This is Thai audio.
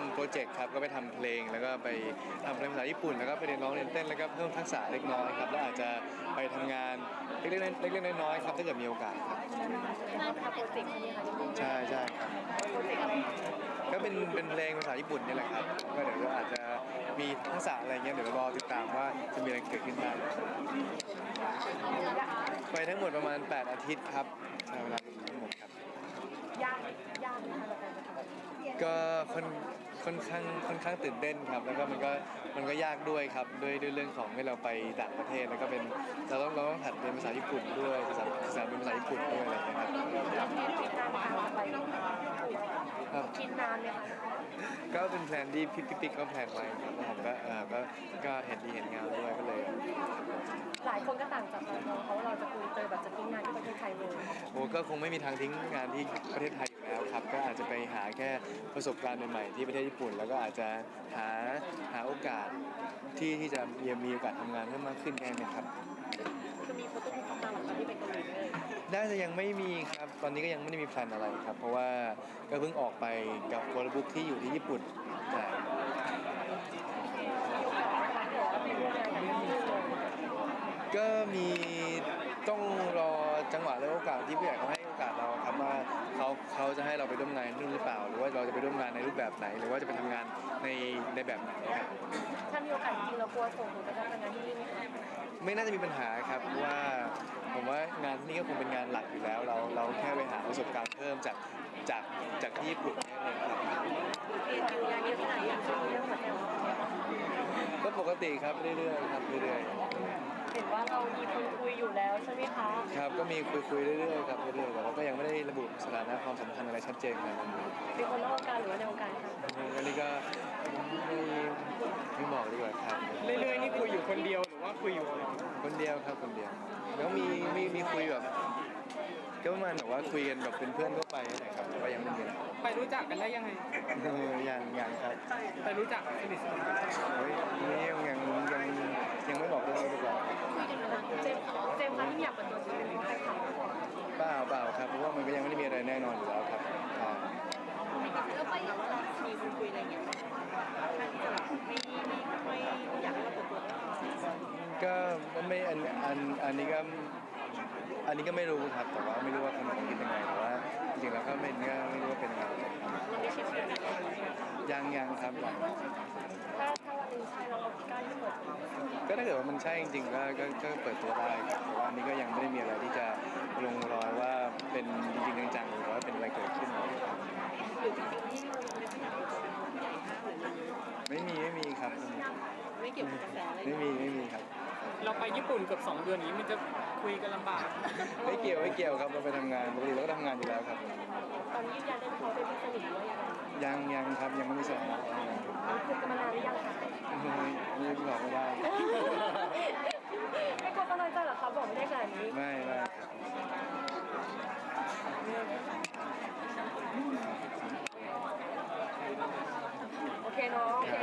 ำโปรเจกต์ครับก็ไปทำเพลง แล้วก็ไปทำเพลงภาษาญี่ปุ่น แล้วก็ไปเรียนร้องเรียนเต้นแล้วก็เพิ่มทักษะเล็กน้อยครับแล้วอาจจะไปทำงานเล็กๆเล็กๆน้อยๆครับถ้าเกิดมีโอกาสครับงานทำโปรเจกต์นี้ค่ะที่ใช่ใช่ครับโปรเจกต์อะไรก็เป็นเป็นเพลงภาษาญี่ปุ่นนี่แหละครับก็เดี๋ยวก็อาจจะมีทักษะอะไรเงี้ยเดี๋ยวรอติดตามว่าจะมีอะไรเกิดขึ้นบ้างไปทั้งหมดประมาณ 8 อาทิตย์ครับใช้เวลาทั้งหมดครับ ยากยากไหมคะกับการจะทำก็คน ค่อนข้างค่อนข้างตื่นเต้นครับ แล้วก็มันก็มันก็ยากด้วยครับด้วยด้วยเรื่องของให้เราไปต่างประเทศแล้วก็เป็นเราต้องเราต้องหัดเรียนภาษาญี่ปุ่นด้วยภาษาภาษาเป็นภาษาญี่ปุ่นด้วยอะไรอย่างเงี้ยครับคิดนานไหมคะไปครับคิดนานไหมคะก็เป็นแพลนที่พี่พี่ปิ๊กเขาแพลนไว้ครับแล้วผมก็เออก็ก็เห็นดีเห็นงามด้วยก็เลย หลายคนก็ต่างจากเรามองเขาว่าเราจะคุยเจอแบบจะทิ้งงานที่ประเทศไทยเลยโอ้ก็คงไม่มีทางทิ้งงานที่ประเทศไทยอยู่ แล้วครับก็อาจจะไปหาแค่ประสบการณ์ใหม่ๆที่ประเทศญี่ปุ่น แล้วก็อาจจะหาหาโอกาสที่ที่จะมีมีโอกาสทำงานเพิ่มมากขึ้นแค่นี้ครับคือมีโฟโต้บุ๊กมาหลังจากที่ไปเกาหลีเลยน่าจะยังไม่มีครับ ตอนนี้ก็ยังไม่ได้มีแพลนอะไรครับ เพราะว่าก็เพิ่งออกไปกับโฟลบุ๊กที่อยู่ที่ญี่ปุ่นใช่มีโอกาสนะคะที่บอกว่าไปร่วมงานกับทั้งคู่เลยก็มีต้องรอจังหวะและโอกาสที่ผู้ใหญ่เขาให้โอกาสเราครับว่าเขาเขาจะให้เราไปร่วมงานนู่นหรือเปล่า หรือว่าเราจะไปร่วมงานในรูปแบบไหน หรือว่าจะไปทำงานในในแบบไหนครับถ้ามีโอกาสจริงๆเรากลัวส่งผลกระทบกับงานที่นี่ไหมคะไม่น่าจะมีปัญหาครับเพราะว่าผมว่างานที่นี่ก็คงเป็นงานหลักอยู่แล้ว เราเราแค่ไปหาประสบการณ์เพิ่มจากจากจากที่ญี่ปุ่นแค่นั้นเองครับ เรียนคิวงานเยอะขนาดนี้ช่วงนี้เรื่องหัวใจวะก็ปกติครับเรื่อยๆครับเรื่อยเห็นว่าเรา มีคนคุยอยู่แล้วใช่ไหมคะๆครับก็มีคุยคุยๆเรื่อยๆครับเรื่อยๆแต่ว่าก็ยังไม่ได้ระบุสถานะความสัมพันธ์อะไรชัดเจนขนาดนั้นเป็นคนนอกวงการหรือว่าในวงการคะอันนี้ก็ไม่ไม่บอกดีกว่าครับเรื่อยๆนี่คุยอยู่คนเดียวหรือว่าคุยอยู่อะไรคนเดียวครับคนเดียวแล้วมีมีมีคุยแบบก็ประมาณแบบว่าคุยกันแบบเป็นเพื่อนทั่วไปนั่นแหละครับแต่ว่ายังไม่มีอะไรไปรู้จักกันได้ยังไงเออยังยังครับ ไปรู้จักสนิทสนมกันได้เฮ้ยนี่ยังยังยัง ไม่อันอันอันนี้ก็อันนี้ก็ไม่รู้ครับแต่ว่าไม่รู้ว่าขนมคิดยังไงแต่ว่าจริงๆแล้วก็ไม่ก็ไม่รู้ว่าเป็นยังไงเราไม่เชื่อเชื่อยังยังครับยังถ้าถ้าวันหนึงใช่เรากล้าที่เปิดตัวก็ถ้าเกิดว่ามันใช่จริงๆก็ก็ก็เปิดตัวได้ครับแต่ว่าอันนี้ก็ยังไม่ได้มีอะไรที่จะลงรอยว่าเป็นจริงๆจังๆหรือว่าเป็นอะไรเกิดขึ้นหรือจริงๆที่เรายังไม่ได้อยากเปิดตัวเป็นใหญ่มากเลยไม่มีไม่มีครับ ไม่เกี่ยวกับกระแสอะไรไม่มีไม่มีครับ เราไปญี่ปุ่นเกือบสองเดือนนี้มันจะคุยกันลำบากไม่เกี่ยวไม่เกี่ยวครับเราไปทำงานปกติเราก็ทำงานอยู่แล้วครับ ตอนนี้ยืนยันได้ไหมเขาเป็นเพื่อนสนิทหรือว่ายังไงยังยังครับยังไม่มีสถานะคุยกันมานานหรือยังคะนี่บอกไม่ได้ไม่กลัวเขาน้อยใจเหรอคะบอกไม่ได้ขนาดนี้ไม่ไม่ครับโอเคเนาะโอเค